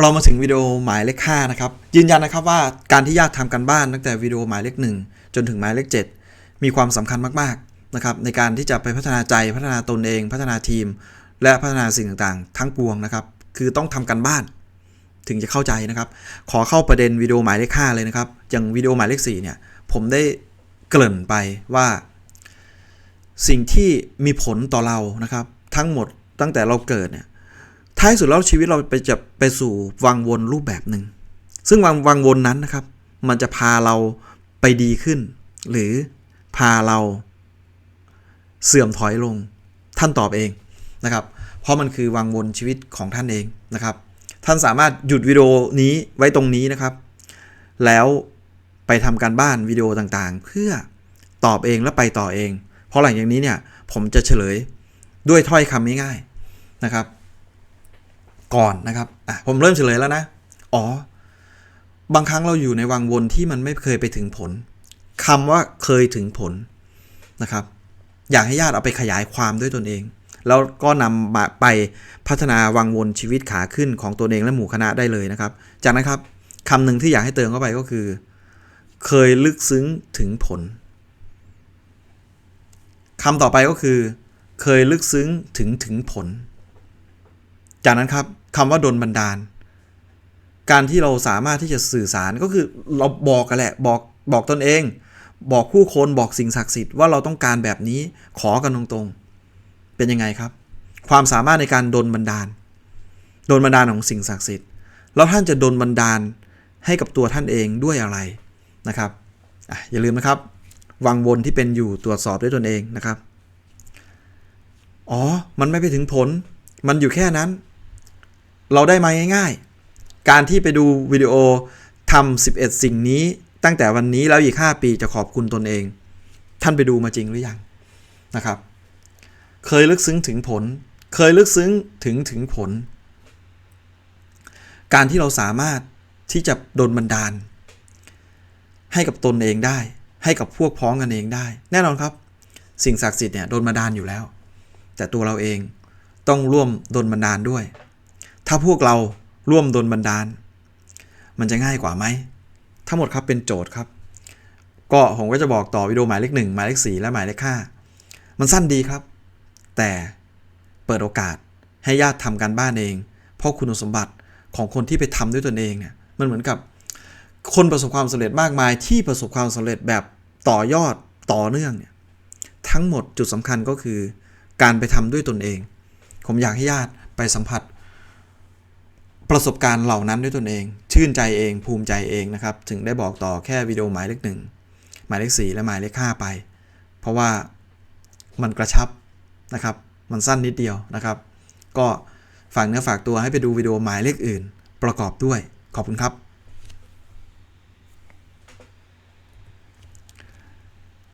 เรามาถึงวิดีโอหมายเลข5นะครับยืนยันนะครับว่าการที่ญาติทำกันบ้านตั้งแต่วิดีโอหมายเลข 1 จนถึงหมายเลข 7 มีความสำคัญมากๆนะครับในการที่จะไปพัฒนาใจพัฒนาตนเอง พัฒนาทีม และพัฒนาสิ่งต่างๆ ทั้งปวงนะครับคือต้องทำกันบ้าน ถึงจะเข้าใจนะครับ ขอเข้าประเด็นวิดีโอหมายเลข5เลยนะครับอย่างวิดีโอหมายเลข4เนี่ยผมได้เกริ่นไปว่า สิ่งที่มีผลต่อเรานะครับ ทั้งหมดตั้งแต่เราเกิดเนี่ย ท้ายสุดแล้วชีวิตเราไปจะไปสู่วังวนรูปแบบหนึ่ง ซึ่งวังวังวนนั้นนะครับ มันจะพาเราไปดีขึ้น หรือพาเราเสื่อมถอยลงท่านตอบเองนะครับ เพราะมันคือวังวนชีวิตของท่านเองนะครับ ท่านสามารถหยุดวิดีโอนี้ไว้ตรงนี้นะครับ แล้วไปทำการบ้านวิดีโอต่างๆ เพื่อตอบเองและไปต่อเอง เพราะหลังจากนี้เนี่ยผมจะเฉลยด้วยถ้อยคำง่ายๆนะครับ ก่อนนะครับอะผมเริ่มเฉลยแล้วนะ อ๋อ บางครั้งเราอยู่ในวังวนที่มันไม่เคยไปถึงผลคำว่าเคยถึงผลนะครับ อยากให้ญาติเอาไปขยายความด้วยตนเอง แล้วก็นำมาไปพัฒนาวังวนชีวิตขาขึ้นของตัวเองและหมู่คณะได้เลยนะครับ จากนั้นครับคำหนึ่งที่อยากให้เติมเข้าไปก็คือ เคยลึกซึ้งถึงผลคำต่อไปก็คือ เคยลึกซึ้งถึงถึงผล จากนั้นครับคำว่าดลบันดาล การที่เราสามารถที่จะสื่อสารก็คือเราบอกกันแหละบอกบอกตนเอง บอกผู้คนบอกสิ่งศักดิ์สิทธิ์ว่าเราต้องการแบบนี้ขอกันตรงๆ เป็นยังไงครับ ความสามารถในการดลบันดาลโดลบันดาลของสิ่งศักดิ์สิทธิ์แล้วท่านจะโดลบันดาลให้กับตัวท่านเองด้วยอะไรนะครับออย่าลืมนะครับ วังวนที่เป็นอยู่ตรวจสอบด้วยตนเองนะครับ อ๋อ มันไม่ไปถึงผล มันอยู่แค่นั้น เราได้มาง่ายๆ การที่ไปดูวิดีโอทำ11 สิ่งนี้ตั้งแต่วันนี้แล้วอีก 5 ปีจะขอบคุณตนเอง ท่านไปดูมาจริงหรือยังนะครับ เคยลึกซึ้งถึงผล เคยลึกซึ้งถึงถึงผล การที่เราสามารถที่จะโดนบันดาล ให้กับตนเองได้ ให้กับพวกพ้องกันเองได้ แน่นอนครับ สิ่งศักดิ์สิทธิ์เนี่ยโดนบันดาลอยู่แล้ว แต่ตัวเราเองต้องร่วมโดนบันดาลด้วย ถ้าพวกเราร่วมโดนบันดาล มันจะง่ายกว่าไหม ทั้งหมดครับเป็นโจทย์ครับ ก็ผมก็จะบอกต่อวิดีโอหมายเลขหนึ่งหมายเลขสี่และหมายเลขห้ามันสั้นดีครับ แต่เปิดโอกาสให้ญาติทำการบ้านเอง เพราะคุณสมบัติของคนที่ไปทำด้วยตนเองเนี่ยมันเหมือนกับคนประสบความสำเร็จมากมายที่ประสบความสำเร็จแบบต่อยอดต่อเนื่องเนี่ยทั้งหมดจุดสำคัญก็คือ การไปทำด้วยตนเอง ผมอยากให้ญาติไปสัมผัส ประสบการณ์เหล่านั้นด้วยตนเอง ชื่นใจเองภูมิใจเองนะครับ ถึงได้บอกต่อแค่วิดีโอหมายเลขหนึ่งหมายเลขสี่และหมายเลขห้าไป เพราะว่ามันกระชับนะครับ มันสั้นนิดเดียวนะครับ ก็ฝากเนื้อฝากตัวให้ไปดูวิดีโอหมายเลขอื่น ประกอบด้วยขอบคุณครับ